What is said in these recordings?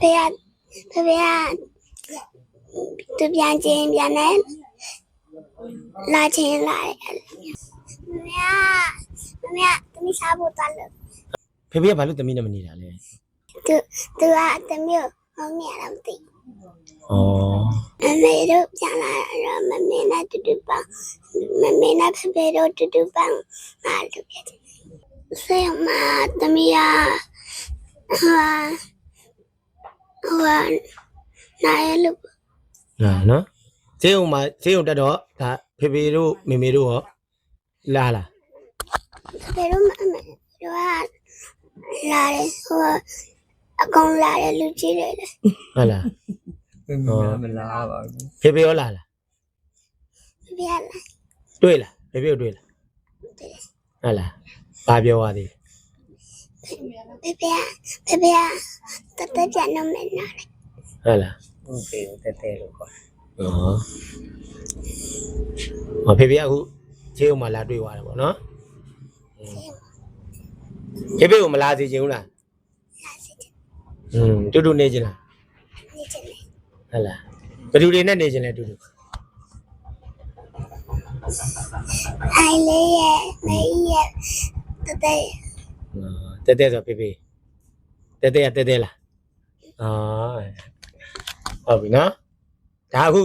ဖေကဖေဖေကသူပြန်ချင်းပြန်နေလာချင်းလာတယ်မမမမသမီးစားဖို့သွားလို့ဖေဖေကဘာလို့သမီးနဲ့မနေတာလဲသူသူကသမီးကိုဟောင်းနေရတော့မသိဩမမေတို့ပြန်လာတော့မမေနဲ့တူတူပန်းမမေနဲ့ဖေဖေတို့တူတူပန်းငါတို့ပြတယ်ဆေးမသမီးကဟာ ဟာနိုင်လို့နာနော်ဈေးုံမှာဈေးုံတက်တော့ဒါဖေဖေတို့မေမေတို့ရောလာလာဖေဖေတို့မအမေတို့ကလာတယ်ဟိုအကောင်လာတယ်လူကြီးတွေလေဟုတ်လားမလားပါဘူးဖေဖေရောလာလာဖေဖေကလာတွေ့လားဖေဖေကိုတွေ့လားဟုတ်လားဘာပြောရသေးဖေ ဖေကဖေဖေကတတကြနမနာဟုတ်လားဟုတ်ကဲ့တက်တယ်လို့ခေါ်ဩဟောဖေဖေကအခုဈေးုံမှာလာတွေ့သွားတယ်ပေါ့နော်ဖေဖေကိုမလာစေချင်ဘူးလားလာစီတယ်อืมတူတူနေချင်လားနေချင်တယ်ဟုတ်လားဘယ်သူတွေနဲ့နေချင်လဲတူတူအိုင်လေးရဲ့မေးရဲ့တတ တဲတဲဆိုဖေဖေတဲတဲရတဲတဲလားအာဟုတ်ပြီနော်ဒါအခု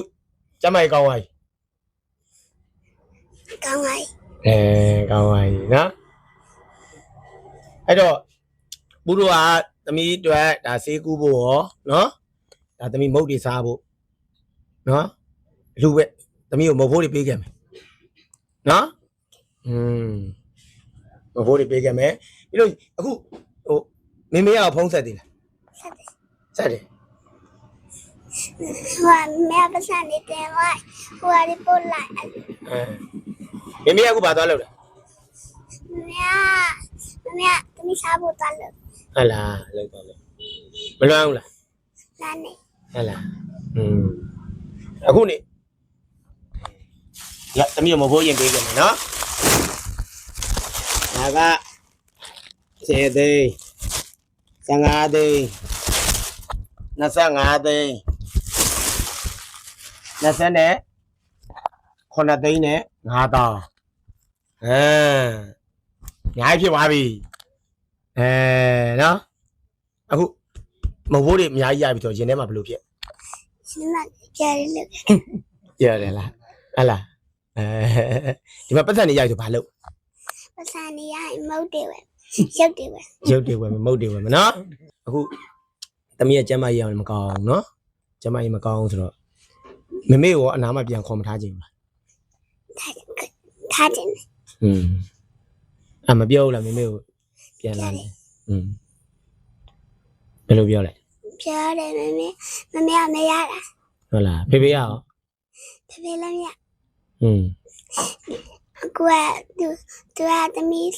ကျမကြီးကောင်းသွားပြီကောင်းပါပြီအဲကောင်းပါပြီနော်အဲ့တော့ဘုရားကသမီးအတွက်ဒါဆေးကူးဖို့ရောနော်ဒါသမီးမုတ်တွေစားဖို့နော်လူပဲသမီးကိုမုတ်ဖို့တွေပေးခဲ့မယ်နော်อืมမုတ်ဖို့တွေပေးခဲ့မယ် ပြီးတော့အခုဟိုမေမေကဖုံးဆက်သေးလားဆက်တယ်ဆက်တယ်ဟိုမဲပစံနေတယ်ဝိုင်းဟိုရီပို့လိုက်အဲမေမေကအခုဘာသွားလို့လဲမမမသမီးစားဖို့သွားလို့ဟတ်လားလောက်သွားလို့မလွမ်းဘူးလားလာနေဟတ်လားอืมအခုနေရသမီးကိုမဖို့ရင်ပေးကြမယ်နော်ဒါက 10သိန်း15သိန်း25သိန်း20နဲ့9သိန်းနဲ့5တောင်းအဲညာဖြစ်သွားပြီအဲနော်အခုမဖို့တွေအများကြီးရပြီဆိုရင်ထဲမှာဘယ်လိုဖြစ်ရှင်မကြားရလို့ရတယ်လားဟတ်လားအဲဒီမှာပတ်သက်နေရိုက်ဆိုဘာလို့ပစံနေရမုတ်တယ်ဝဲ ရုပ်တယ်ဝဲ ရုပ်တွေဝယ်မယ်မုတ်တွေဝယ်မယ်နော်အခုတမီးရဲ့ကျမ်းမကြီးအောင်လည်းမကောင်းဘူးနော်ကျမ်းမကြီးမကောင်းဘူးဆိုတော့မမေရောအနာမပြန်ခေါ်မထားခြင်းဘူးလား ထားတယ် อืมအမပြောဘူးလားမမေကိုပြန်လာတယ်อืมဘယ်လိုပြောလဲ ပြောတယ်မမေမမေမရတာ ဟုတ်လားဖေဖေရအောင် ဖေဖေလည်းမရ อืม အခုကသူသူကသမီး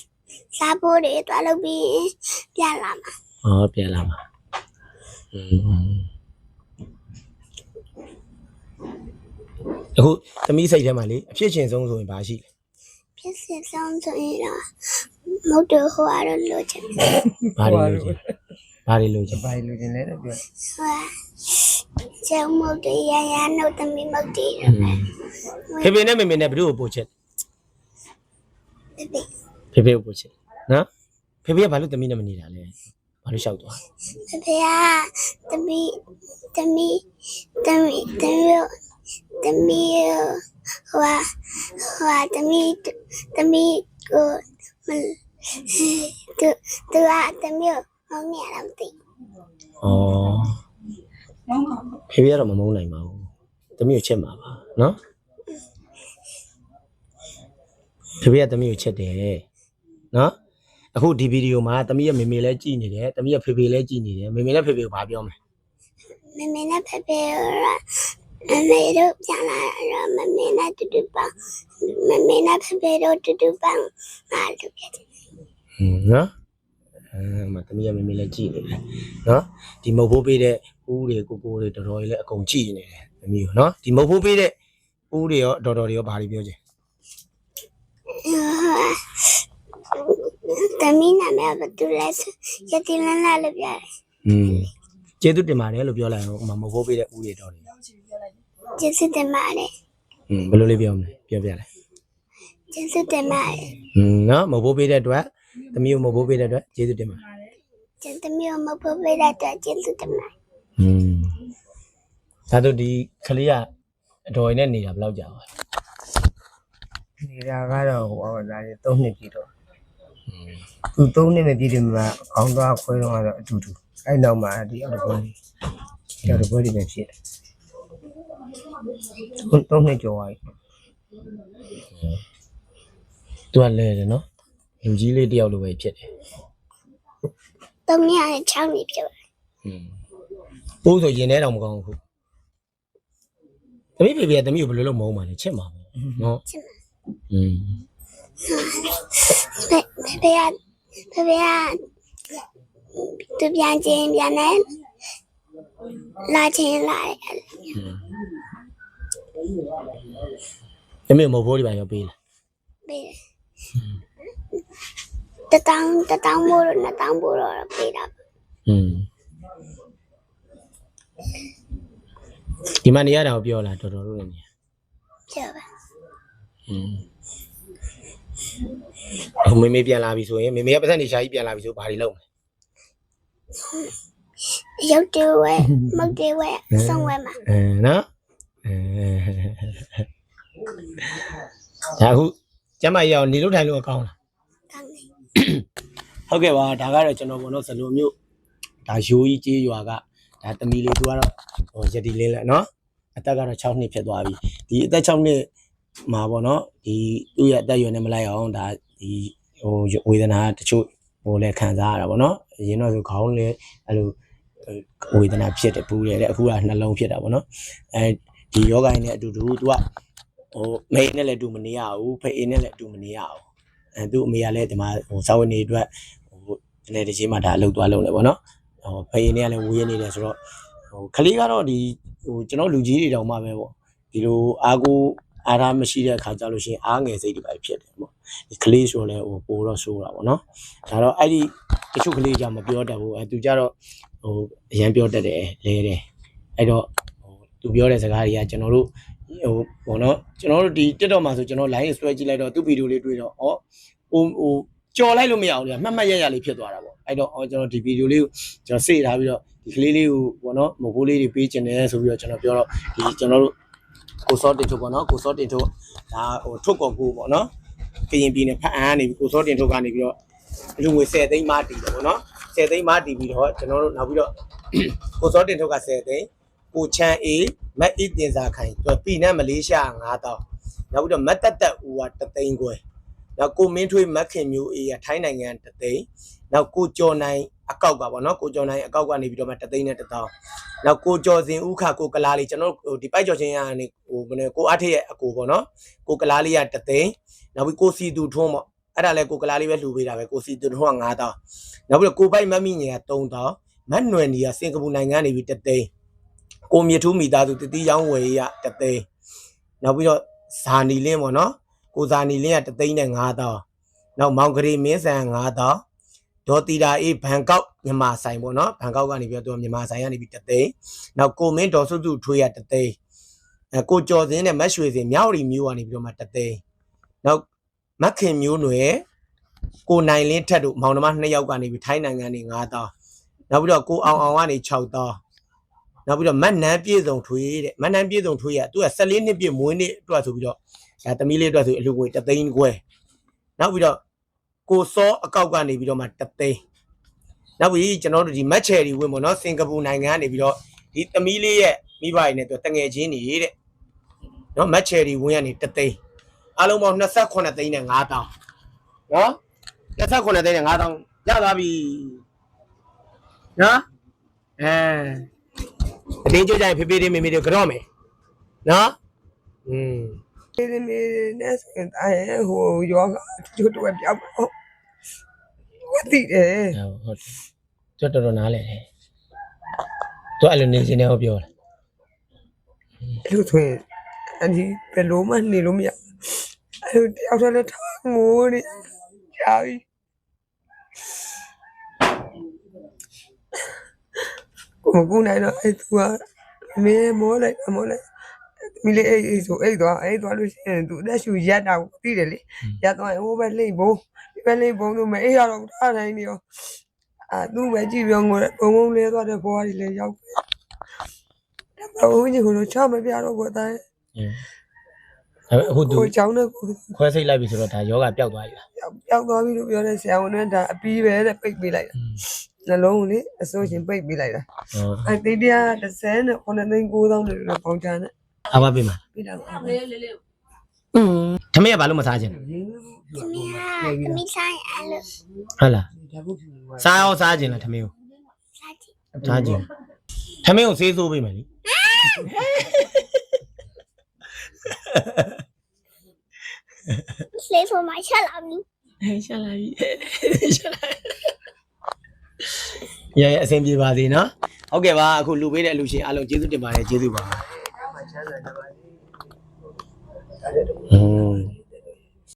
စားဖို့တွေသွားလို့ပြီးပြန်လာမှာဟောပြန်လာမှာอืมအခုသမီးစိတ်ထဲမှာလေအဖြစ်ရှင်ဆုံးဆိုရင်ဘာရှိလဲဖြစ်စစ်ဆုံးဆိုရင်တော့မုတ်တယ်ဟိုအရလို့ချင်တယ်ဘာတွေလို့ချင်းဘာတွေလို့ချင်းဘိုင်လူချင်းလဲတော့ပြောဟိုကျုံမုတ်တယ်ရရနှုတ်သမီးမုတ်တယ်ဖေဖေနဲ့မေမေနဲ့ဘယ်သူ့ကိုပို့ချက်ဖေဖေ ဖေဖေကိုပို့ချက်နော်ဖေဖေကဘာလို့သမီးနဲ့မနေတာလဲဘာလို့ရှောက်သွားဖေဖေကသမီးသမီးသမီးသမီးသမီးဟိုဟိုသမီးသမီးကိုမတူတူကသမီးဟောင်းနေရတာမသိဩဖေဖေကတော့မမုန်းနိုင်ပါဘူးသမီးကိုချက်မှာပါနော်ဖေဖေကသမီးကိုချက်တယ် နော်အခုဒီဗီဒီယိုမှာသမီးရဲ့မေမေလည်းကြည်နေတယ်သမီးရဲ့ဖေဖေလည်းကြည်နေတယ်မေမေနဲ့ဖေဖေကိုဘာပြောမလဲမမေနဲ့ဖေဖေကမမေတို့ပြန်လာတော့မမေနဲ့တူတူပန်းမမေနဲ့ဖေဖေတို့တူတူပန်းငါတို့ပြတယ်ဟင်းနော်အဲမသမီးရဲ့မေမေလည်းကြည်နေတယ်နော်ဒီမုတ်ဖိုးပေးတဲ့ဦးတွေကိုကိုတွေတော်တော်ကြီးလည်းအကုန်ကြည်နေတယ်သမီးကိုနော်ဒီမုတ်ဖိုးပေးတဲ့ဦးတွေရောတော်တော်တွေရောဘာတွေပြောချင် သမီးနာမည်ကဘာတူလဲဆိုရတင်လန်းလာလို့ပြတယ် อืม ကျေးဇူးတင်ပါတယ်လို့ပြောလိုက်အောင်ဟိုမှာမဟုတ်ပေးတဲ့ဦးတွေတော်တယ် ကျေးဇူးတင်ပါတယ် อืมဘယ်လိုလေးပြောမလဲပြောပြလိုက် ကျေးဇူးတင်ပါတယ် อืมเนาะမဟုတ်ပေးတဲ့အတွက်သမီးကိုမဟုတ်ပေးတဲ့အတွက်ကျေးဇူးတင်ပါတယ် ကျေးဇူးမျိုးမဖို့ပေးတဲ့အတွက်ကျေးဇူးတင်ပါတယ် อืมဒါတို့ဒီကလေးကအတော်ရင်းနဲ့နေတာဘယ်လောက်ကြာပါလဲ နေတာကတော့ဟိုအော်ဒါကြီး3နှစ်ပြည့်တော့ သူ၃နှစ်ပဲပြည့်တယ်မှာခေါင်းသွားခွဲတော့ကတော့အတူတူအဲ့နောက်မှာဒီအောက်တပွဲကြီးဒီအောက်တပွဲကြီးပဲဖြစ်တယ်၃နှစ်ကျော်သွားပြီသူကလဲတယ်နော်လူကြီးလေးတယောက်လိုပဲဖြစ်တယ်သုံးရတဲ့ချောင်းကြီးဖြစ်ပါပိုးဆိုရင်ထဲတော့မကောင်းဘူးသမီးဖေဖေကသမီးကိုဘယ်လိုလုပ်မအောင်ပါလဲချက်မှာပေါ့နော်ချက်မှာอืมဘယ်ဘ ဖေကဖေဖေကသူပြန်ချင်းပြန်နေလာချင်းလာတယ် သမီးကိုမဟုတ်ဘူးဒီပါရောပေးလား ပေးတယ်တတောင်းတတောင်းမို့လို့နှစ်တောင်းမို့တော့ပေးတာ อืมဒီမှာနေရတာကိုပြောလားတော်တော်တို့လည်းနေ ပြောပါ อืมအ မေမေပြန်လာပြီဆိုရင်မေမေကပတ်သက်နေရှာကြီးပြန်လာပြီဆိုဘာတွေလုပ်မလဲရုပ်တွေဝဲမုတ်တွေဝဲဆုံးဝဲမှာအဲနော်အဲဒါအခုကျမကြီးအောင်နေလို့ထိုင်လို့ကောင်းလားကောင်းတယ်ဟုတ်ကဲ့ပါဒါကတော့ကျွန်တော်ဘုံတော့ဇလိုမျိုးဒါရိုးကြီးကြေးရွာကဒါတမီလေးသူကတော့ဟိုယတိလင်းလက်နော်အသက်ကတော့6နှစ်ဖြစ်သွားပြီဒီအသက်6နှစ်မှာပေါ့နော်ဒီသူ့ရဲ့အသက်အရွယ်နဲ့မလိုက်အောင်ဒါ ဒီဟိုဝေဒနာတချို့ဟိုလည်းခံစားရတာပေါ့နော်အရင်တော့ဆိုခေါင်းလည်းအဲ့လိုဝေဒနာဖြစ်တယ်ပူတယ်တဲ့အခုကနှလုံးဖြစ်တာပေါ့နော်အဲဒီယောဂိုင်းနဲ့အတူတူသူကဟိုမိန်းနဲ့လည်းအတူမနေရဘူးဖေးနဲ့လည်းအတူမနေရဘူးအဲသူ့အမေကလည်းဒီမှာဟိုစာဝင်နေအတွက်ဟိုဒီနေ့ဒီချိန်မှာဒါအလုပ်သွားလုပ်နေပေါ့နော်ဟိုဖေးနေကလည်းဝေးနေတယ်ဆိုတော့ဟိုခလေးကတော့ဒီဟိုကျွန်တော်လူကြီးတွေတောင်မှပဲပေါ့ဒီလိုအားကို အားထားမရှိတဲ့အခါကြလို့ရှိရင်အားငယ်စိတ်တွေပဲဖြစ်တယ်ပေါ့ဒီခလေးဆိုတော့လည်းဟိုပိုတော့ဆိုးတာပေါ့နော်ဒါတော့အဲ့ဒီတချို့ကလေးကြမပြောတတ်ဘူးအဲသူကြတော့ဟိုအရန်ပြောတတ်တယ်လဲတယ်အဲ့တော့ဟိုသူပြောတဲ့စကားတွေကကျွန်တော်တို့ဟိုဘောနော်ကျွန်တော်တို့ဒီ TikTok မှာဆိုကျွန်တော် line ဆွဲကြည့်လိုက်တော့သူ့ဗီဒီယိုလေးတွေ့တော့ဩဟိုဟိုကြော်လိုက်လို့မရအောင်လေမှတ်မှတ်ရရလေးဖြစ်သွားတာပေါ့အဲ့တော့အော်ကျွန်တော်ဒီဗီဒီယိုလေးကိုကျွန်တော်စေ့ထားပြီးတော့ဒီကလေးလေးကိုပေါ့နော်မဟုတ်လေးတွေပေးခြင်းတယ်ဆိုပြီးတော့ကျွန်တော်ပြောတော့ဒီကျွန်တော်တို့ ကိုစောတင်ထုတ်ပေါ့နော်ကိုစောတင်ထုတ်ဒါဟိုထုတ်ကော်ကိုပေါ့နော်ကရင်ပြည်နယ်ဖတ်အန်းကနေပြီးကိုစောတင်ထုတ်ကနေပြီးတော့လူငွေ10သိန်းမတည်တယ်ပေါ့နော်10သိန်းမတည်ပြီးတော့ကျွန်တော်တို့နောက်ပြီးတော့ကိုစောတင်ထုတ်က10သိန်းကိုချမ်းအေးမက်အစ်တင်စာခိုင်သူပြည်နယ်မလေးရှား9000နောက်ပြီးတော့မတ်တက်တက်ဦးက3သိန်းခွဲ နောက်ကိုမင်းထွေးမက်ခင်မျိုးအေးကထိုင်းနိုင်ငံတသိန်းနောက်ကိုကျော်နိုင်အကောက်ကပေါ့နော်ကိုကျော်နိုင်အကောက်ကနေပြီးတော့မှတသိန်းနဲ့တသောင်းနောက်ကိုကျော်စင်ဥခကိုကလားလေးကျွန်တော်တို့ဟိုဒီပိုက်ကျော်ချင်းရကနေဟိုဘယ်နဲ့ကိုအားထက်ရဲ့အကိုပေါ့နော်ကိုကလားလေးကတသိန်းနောက်ပြီးကိုစီတူထွန်းပေါ့အဲ့ဒါလည်းကိုကလားလေးပဲလှူပေးတာပဲကိုစီတူထွန်းက9000နောက်ပြီးတော့ကိုပိုက်မမီငယ်က3000မတ်နွယ်နီကစင်ကာပူနိုင်ငံနေပြီးတသိန်းကိုမြထူးမိသားစုတတိရောင်းဝယ်ရတသိန်းနောက်ပြီးတော့ဇာနီလင်းပေါ့နော် ကိုဇာနီလင်းကတသိန်းနဲ့9000နောက်မောင်ဂရီမင်းဆန်9000ဒေါ်တီတာအေးဘန်ကောက်မြန်မာဆိုင်ပေါ့နော်ဘန်ကောက်ကနေပြီးတော့သူကမြန်မာဆိုင်ကနေပြီးတသိန်းနောက်ကိုမင်းဒေါ်စုစုထွေးရတသိန်းအဲကိုကျော်စင်းနဲ့မတ်ရွှေစင်မြောက်ရီမျိုးကနေပြီးတော့မှတသိန်းနောက်မက်ခင်မျိုးနွယ်ကိုနိုင်လင်းထက်တို့မောင်နှမနှစ်ယောက်ကနေပြီးထိုင်းနိုင်ငံနေ9000နောက်ပြီးတော့ကိုအောင်အောင်ကနေ6000 နောက်ပြီးတော့မတ်နန်းပြေဆုံးထွေးတဲ့မတ်နန်းပြေဆုံးထွေးရသူက14နှစ်ပြည့်မွေးနေ့အတွက်ဆိုပြီးတော့ဒါသမီးလေးအတွက်ဆိုအလှငွေတသိန်းခွဲနောက်ပြီးတော့ကိုစောအကောက်ကနေပြီးတော့မှတသိန်းနောက်ပြီးကျွန်တော်တို့ဒီမက်ချယ်ရီဝင်ပေါ့နော်စင်ကာပူနိုင်ငံကနေပြီးတော့ဒီသမီးလေးရဲ့မိဘတွေနဲ့သူတငယ်ချင်းနေတဲ့နော်မက်ချယ်ရီဝင်ကနေတသိန်းအားလုံးပေါင်း28သိန်းနဲ့9000နော်28သိန်းနဲ့9000ရသွားပြီနော်အဲ အတင်းကြိုးကြရင်ဖေဖေလေးမေမေတွေကြော့မယ်နော်อืมဒီနေ့နဲ့ဆိုရင်အဲဟိုယောဂကျွတ်တော့ပြောင်းတော့ဝတိတယ်ဟုတ်ဟုတ်တော်တော်နားလဲတယ်သူအဲ့လိုနေစင်းနေဟောပြောတာအဲ့လိုဆိုရင်အဒီဘယ်လိုမှနေလို့မရအဲ့လိုတယောက်တည်းလည်းထားငိုနေကြာပြီ မကူနိုင်တော့အဲ့သူကမင်းမောလိုက်မောလိုက်မိလေအဲ့အဲ့ဆိုအဲ့တော့အဲ့တော့လို့ရှိရင်သူအသက်ရှူရက်တာကိုသိတယ်လေရက်တော့ဟိုပဲလိမ့်ဘုံဒီပဲလိမ့်ဘုံတို့မအေးရတော့ထားနိုင်နေရောအာသူပဲကြည့်ပြောငိုတယ်ဘုံဘုံလေးသွားတဲ့ဘွားကြီးလည်းရောက်တယ်ဘုံကြီးကတော့ချမပြတော့ဘူးအတိုင်းအခုသူကိုချောင်းနဲ့ကိုခွဲစိတ်လိုက်ပြီဆိုတော့ဒါယောဂပျောက်သွားပြီလားပျောက်သွားပြီလို့ပြောတဲ့ဆရာဝန်ကဒါအပီးပဲတဲ့ပိတ်ပေးလိုက်တာ နှလုံးကိုလေအစိုးရှင်ပိတ်ပေးလိုက်တာဟုတ်အဲ့တိတရား30နဲ့9သိန်း9000နဲ့တော့ပေါင်ချာနဲ့အဘပေးမှာပြီးတာပါอืมသမီးကဘာလို့မစားချင်လဲသမီးကသမီးဆိုင်အဲ့လိုဟုတ်လားစားရောစားချင်လားသမီးကိုစားကြည့်စားချင်သမီးကိုဆေးဆိုးပေးမယ်လေလေးဆိုမှချက်လာပြီရှာလာပြီရှာလာ ရရအဆင်ပြေပါစေနော်ဟုတ်ကဲ့ပါအခုလူပေးတဲ့အလူရှင်အားလုံးကျေးဇူးတင်ပါတယ်ကျေးဇူးပါอืม